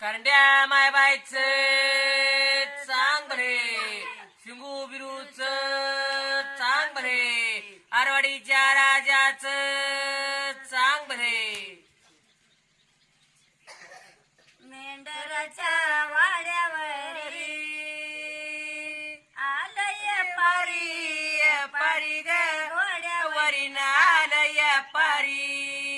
करंड्या मायबायच चांग भरे शिंगू बिरूच चांग भरे आरवाडीच्या राजाच चांग भरे मेंढराच्या वाड्यावरी आलय पारी पारी घोड्यावर वरी नालय पारी.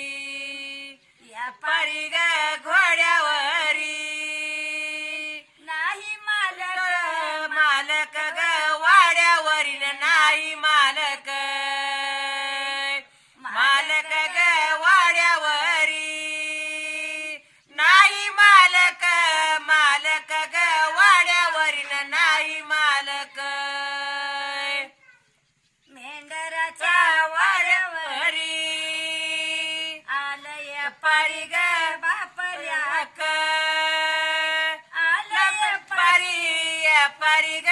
पारी ग बापल्या आलय आलय पारी पारी ग.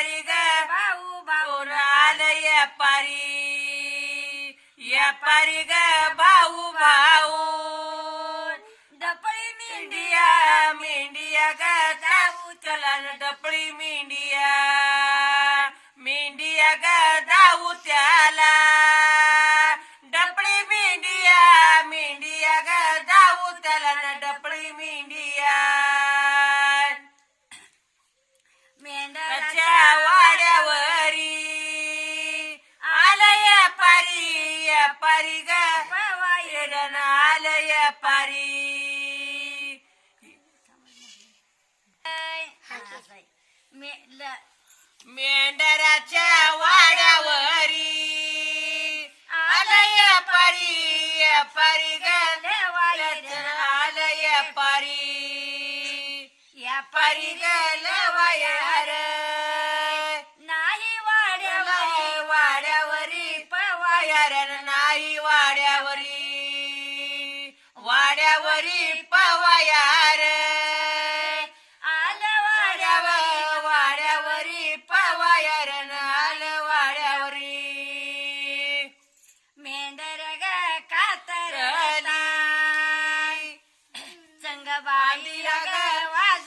पारी ग. भाऊ भाऊ आलय पारी? या पारी ग भाऊ भाऊ डपळी मेंढी. मेंढिया मेंढिया ग. जाऊ चलन डपळी मेंढिया. मेंढिया ग जाऊ त्याला. डपळी मेंढिया मेंढिया ग. जाऊ त्याला पवाई आलय पारी. मेंढराच्या वाड्यावरी. आलय पारी पारी ग. लेवायर आलय पारी. या पारी ग பாண்டிலக வாச